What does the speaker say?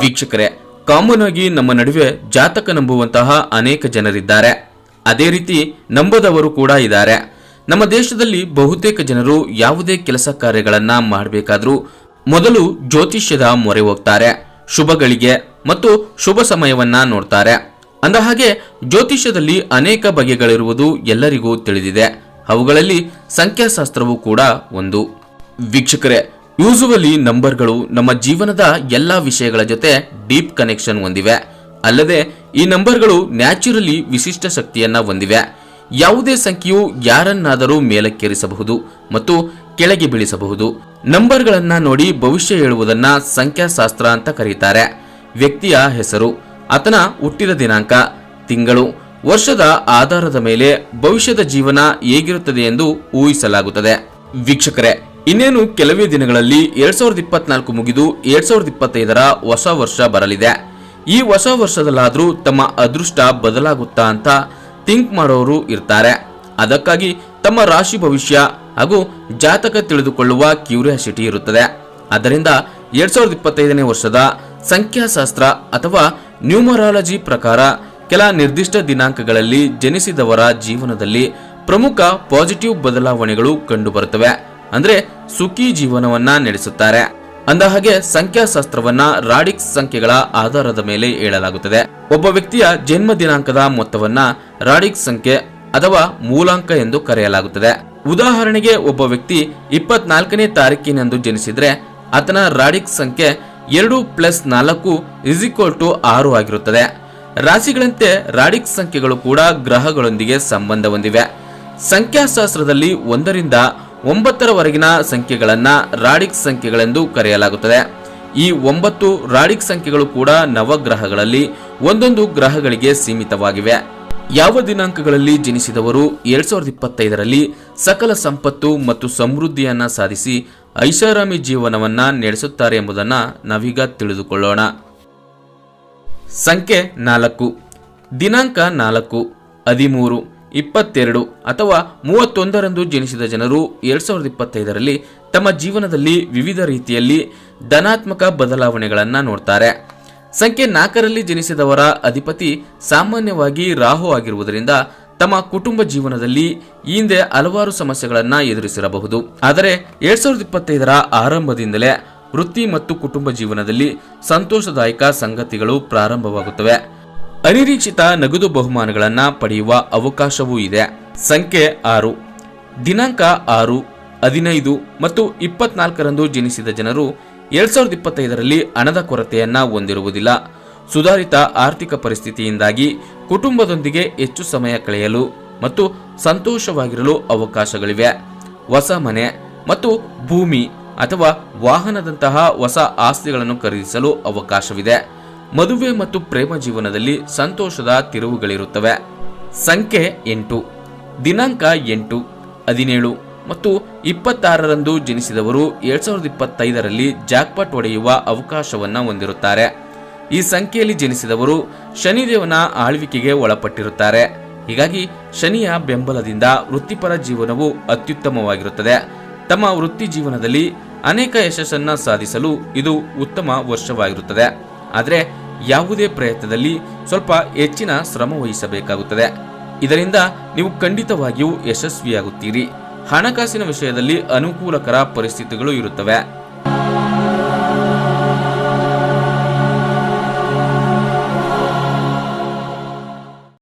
ವೀಕ್ಷಕರೇ ಕಾಮನ್ ಆಗಿ ನಮ್ಮ ನಡುವೆ ಜಾತಕ ನಂಬುವಂತಹ ಅನೇಕ ಜನರಿದ್ದಾರೆ. ಅದೇ ರೀತಿ ನಂಬದವರು ಕೂಡ ಇದ್ದಾರೆ. ನಮ್ಮ ದೇಶದಲ್ಲಿ ಬಹುತೇಕ ಜನರು ಯಾವುದೇ ಕೆಲಸ ಕಾರ್ಯಗಳನ್ನ ಮಾಡಬೇಕಾದ್ರೂ ಮೊದಲು ಜ್ಯೋತಿಷ್ಯದ ಮೊರೆ ಹೋಗ್ತಾರೆ. ಶುಭಗಳಿಗೆ ಮತ್ತು ಶುಭ ಸಮಯವನ್ನ ನೋಡ್ತಾರೆ. ಅಂದಹಾಗೆ ಜ್ಯೋತಿಷ್ಯದಲ್ಲಿ ಅನೇಕ ಬಗೆಗಳಿರುವುದು ಎಲ್ಲರಿಗೂ ತಿಳಿದಿದೆ. ಅವುಗಳಲ್ಲಿ ಸಂಖ್ಯಾಶಾಸ್ತ್ರವೂ ಕೂಡ ಒಂದು. ವೀಕ್ಷಕರೇ ಯೂಸುವಲಿ ನಂಬರ್ಗಳು ನಮ್ಮ ಜೀವನದ ಎಲ್ಲ ವಿಷಯಗಳ ಜೊತೆ ಡೀಪ್ ಕನೆಕ್ಷನ್ ಹೊಂದಿವೆ. ಅಲ್ಲದೆ, ಈ ನಂಬರ್ಗಳು ನ್ಯಾಚುರಲಿ ವಿಶಿಷ್ಟ ಶಕ್ತಿಯನ್ನ ಹೊಂದಿವೆ. ಯಾವುದೇ ಸಂಖ್ಯೆಯು ಯಾರನ್ನಾದರೂ ಮೇಲಕ್ಕೇರಿಸಬಹುದು ಮತ್ತು ಕೆಳಗೆ ಬೀಳಿಸಬಹುದು. ನಂಬರ್ಗಳನ್ನ ನೋಡಿ ಭವಿಷ್ಯ ಹೇಳುವುದನ್ನ ಸಂಖ್ಯಾಶಾಸ್ತ್ರ ಅಂತ ಕರೀತಾರೆ. ವ್ಯಕ್ತಿಯ ಹೆಸರು, ಆತನ ಹುಟ್ಟಿದ ದಿನಾಂಕ, ತಿಂಗಳು, ವರ್ಷದ ಆಧಾರದ ಮೇಲೆ ಭವಿಷ್ಯದ ಜೀವನ ಹೇಗಿರುತ್ತದೆ ಎಂದು ಊಹಿಸಲಾಗುತ್ತದೆ. ವೀಕ್ಷಕರೇ ಇನ್ನೇನು ಕೆಲವೇ ದಿನಗಳಲ್ಲಿ ಎರಡ್ ಸಾವಿರದ ಇಪ್ಪತ್ನಾಲ್ಕು ಮುಗಿದು ಎರಡ್ ಸಾವಿರದ ಇಪ್ಪತ್ತೈದರ ಹೊಸ ವರ್ಷ ಬರಲಿದೆ. ಈ ಹೊಸ ವರ್ಷದಲ್ಲಾದರೂ ತಮ್ಮ ಅದೃಷ್ಟ ಬದಲಾಗುತ್ತಾ ಅಂತ ಥಿಂಕ್ ಮಾಡೋರು ಇರ್ತಾರೆ. ಅದಕ್ಕಾಗಿ ತಮ್ಮ ರಾಶಿ ಭವಿಷ್ಯ ಹಾಗೂ ಜಾತಕ ತಿಳಿದುಕೊಳ್ಳುವ ಕ್ಯೂರಿಯಾಸಿಟಿ ಇರುತ್ತದೆ. ಅದರಿಂದ ಎರಡ್ ಸಾವಿರದ ಇಪ್ಪತ್ತೈದನೇ ವರ್ಷದ ಸಂಖ್ಯಾಶಾಸ್ತ್ರ ಅಥವಾ ನ್ಯೂಮರಾಲಜಿ ಪ್ರಕಾರ ಕೆಲ ನಿರ್ದಿಷ್ಟ ದಿನಾಂಕಗಳಲ್ಲಿ ಜನಿಸಿದವರ ಜೀವನದಲ್ಲಿ ಪ್ರಮುಖ ಪಾಸಿಟಿವ್ ಬದಲಾವಣೆಗಳು ಕಂಡುಬರುತ್ತವೆ. ಅಂದ್ರೆ ಸುಖಿ ಜೀವನವನ್ನ ನಡೆಸುತ್ತಾರೆ. ಅಂದ ಹಾಗೆ ಸಂಖ್ಯಾಶಾಸ್ತ್ರವನ್ನ ರಾಡಿಕ್ಸ್ ಸಂಖ್ಯೆಗಳ ಆಧಾರದ ಮೇಲೆ ಹೇಳಲಾಗುತ್ತದೆ. ಒಬ್ಬ ವ್ಯಕ್ತಿಯ ಜನ್ಮ ದಿನಾಂಕದ ಮೊತ್ತವನ್ನ ರಾಡಿಕ್ಸ್ ಸಂಖ್ಯೆ ಅಥವಾ ಮೂಲಾಂಕ ಎಂದು ಕರೆಯಲಾಗುತ್ತದೆ. ಉದಾಹರಣೆಗೆ ಒಬ್ಬ ವ್ಯಕ್ತಿ ಇಪ್ಪತ್ನಾಲ್ಕನೇ ತಾರೀಕಿನಂದು ಜನಿಸಿದ್ರೆ ಆತನ ರಾಡಿಕ್ಸ್ ಸಂಖ್ಯೆ ಎರಡು ಪ್ಲಸ್ ನಾಲ್ಕು ಇಸ್ ಈಕ್ವಲ್ ಟು ಆರು ಆಗಿರುತ್ತದೆ. ರಾಶಿಗಳಂತೆ ರಾಡಿಕ್ಸ್ ಸಂಖ್ಯೆಗಳು ಕೂಡ ಗ್ರಹಗಳೊಂದಿಗೆ ಸಂಬಂಧ ಹೊಂದಿವೆ. ಸಂಖ್ಯಾಶಾಸ್ತ್ರದಲ್ಲಿ ಒಂದರಿಂದ ಒಂಬತ್ತರವರೆಗಿನ ಸಂಖ್ಯೆಗಳನ್ನು ರಾಡಿಕ್ಸ್ ಸಂಖ್ಯೆಗಳೆಂದು ಕರೆಯಲಾಗುತ್ತದೆ. ಈ ಒಂಬತ್ತು ರಾಡಿಕ್ ಸಂಖ್ಯೆಗಳು ಕೂಡ ನವಗ್ರಹಗಳಲ್ಲಿ ಒಂದೊಂದು ಗ್ರಹಗಳಿಗೆ ಸೀಮಿತವಾಗಿವೆ. ಯಾವ ದಿನಾಂಕಗಳಲ್ಲಿ ಜನಿಸಿದವರು ಎರಡ್ ಸಾವಿರದ ಇಪ್ಪತ್ತೈದರಲ್ಲಿ ಸಕಲ ಸಂಪತ್ತು ಮತ್ತು ಸಮೃದ್ಧಿಯನ್ನ ಸಾಧಿಸಿ ಐಷಾರಾಮಿ ಜೀವನವನ್ನ ನಡೆಸುತ್ತಾರೆ ಎಂಬುದನ್ನ ನಾವೀಗ ತಿಳಿದುಕೊಳ್ಳೋಣ. ಸಂಖ್ಯೆ ನಾಲ್ಕು. ದಿನಾಂಕ ನಾಲ್ಕು, ಹದಿಮೂರು. ಇಪ್ಪತ್ತೆರಡು ಅಥವಾ ಮೂವತ್ತೊಂದರಂದು ಜನಿಸಿದ ಜನರು ಎರಡ್ ಸಾವಿರದ ಇಪ್ಪತ್ತೈದರಲ್ಲಿ ತಮ್ಮ ಜೀವನದಲ್ಲಿ ವಿವಿಧ ರೀತಿಯಲ್ಲಿ ಧನಾತ್ಮಕ ಬದಲಾವಣೆಗಳನ್ನು ನೋಡ್ತಾರೆ. ಸಂಖ್ಯೆ ನಾಲ್ಕರಲ್ಲಿ ಜನಿಸಿದವರ ಅಧಿಪತಿ ಸಾಮಾನ್ಯವಾಗಿ ರಾಹು ಆಗಿರುವುದರಿಂದ ತಮ್ಮ ಕುಟುಂಬ ಜೀವನದಲ್ಲಿ ಹಿಂದೆ ಹಲವಾರು ಸಮಸ್ಯೆಗಳನ್ನು ಎದುರಿಸಿರಬಹುದು. ಆದರೆ ಎರಡ್ ಸಾವಿರದ ಇಪ್ಪತ್ತೈದರ ಆರಂಭದಿಂದಲೇ ವೃತ್ತಿ ಮತ್ತು ಕುಟುಂಬ ಜೀವನದಲ್ಲಿ ಸಂತೋಷದಾಯಕ ಸಂಗತಿಗಳು ಪ್ರಾರಂಭವಾಗುತ್ತವೆ. ಅನಿರೀಕ್ಷಿತ ನಗದು ಬಹುಮಾನಗಳನ್ನು ಪಡೆಯುವ ಅವಕಾಶವೂ ಇದೆ. ಸಂಖ್ಯೆ ಆರು. ದಿನಾಂಕ ಆರು, ಹದಿನೈದು ಮತ್ತು ಇಪ್ಪತ್ನಾಲ್ಕರಂದು ಜನಿಸಿದ ಜನರು ಎರಡ್ ಸಾವಿರದ ಇಪ್ಪತ್ತೈದರಲ್ಲಿ ಹಣದ ಕೊರತೆಯನ್ನ ಹೊಂದಿರುವುದಿಲ್ಲ. ಸುಧಾರಿತ ಆರ್ಥಿಕ ಪರಿಸ್ಥಿತಿಯಿಂದಾಗಿ ಕುಟುಂಬದೊಂದಿಗೆ ಹೆಚ್ಚು ಸಮಯ ಕಳೆಯಲು ಮತ್ತು ಸಂತೋಷವಾಗಿರಲು ಅವಕಾಶಗಳಿವೆ. ಹೊಸ ಮನೆ ಮತ್ತು ಭೂಮಿ ಅಥವಾ ವಾಹನದಂತಹ ಹೊಸ ಆಸ್ತಿಗಳನ್ನು ಖರೀದಿಸಲು ಅವಕಾಶವಿದೆ. ಮದುವೆ ಮತ್ತು ಪ್ರೇಮ ಜೀವನದಲ್ಲಿ ಸಂತೋಷದ ತಿರುವುಗಳಿರುತ್ತವೆ. ಸಂಖ್ಯೆ ಎಂಟು. ದಿನಾಂಕ ಎಂಟು, ಹದಿನೇಳು ಮತ್ತು ಇಪ್ಪತ್ತಾರರಂದು ಜನಿಸಿದವರು ಎರಡ್ ಸಾವಿರದ ಇಪ್ಪತ್ತೈದರಲ್ಲಿ ಜಾಕ್ಪಾಟ್ ಒಡೆಯುವ ಅವಕಾಶವನ್ನು ಹೊಂದಿರುತ್ತಾರೆ. ಈ ಸಂಖ್ಯೆಯಲ್ಲಿ ಜನಿಸಿದವರು ಶನಿದೇವನ ಆಳ್ವಿಕೆಗೆ ಒಳಪಟ್ಟಿರುತ್ತಾರೆ. ಹೀಗಾಗಿ ಶನಿಯ ಬೆಂಬಲದಿಂದ ವೃತ್ತಿಪರ ಜೀವನವು ಅತ್ಯುತ್ತಮವಾಗಿರುತ್ತದೆ. ತಮ್ಮ ವೃತ್ತಿ ಜೀವನದಲ್ಲಿ ಅನೇಕ ಯಶಸ್ಸನ್ನು ಸಾಧಿಸಲು ಇದು ಉತ್ತಮ ವರ್ಷವಾಗಿರುತ್ತದೆ. ಆದರೆ ಯಾವುದೇ ಪ್ರಯತ್ನದಲ್ಲಿ ಸ್ವಲ್ಪ ಹೆಚ್ಚಿನ ಶ್ರಮ ವಹಿಸಬೇಕಾಗುತ್ತದೆ. ಇದರಿಂದ ನೀವು ಖಂಡಿತವಾಗಿಯೂ ಯಶಸ್ವಿಯಾಗುತ್ತೀರಿ. ಹಣಕಾಸಿನ ವಿಷಯದಲ್ಲಿ ಅನುಕೂಲಕರ ಪರಿಸ್ಥಿತಿಗಳು ಇರುತ್ತವೆ.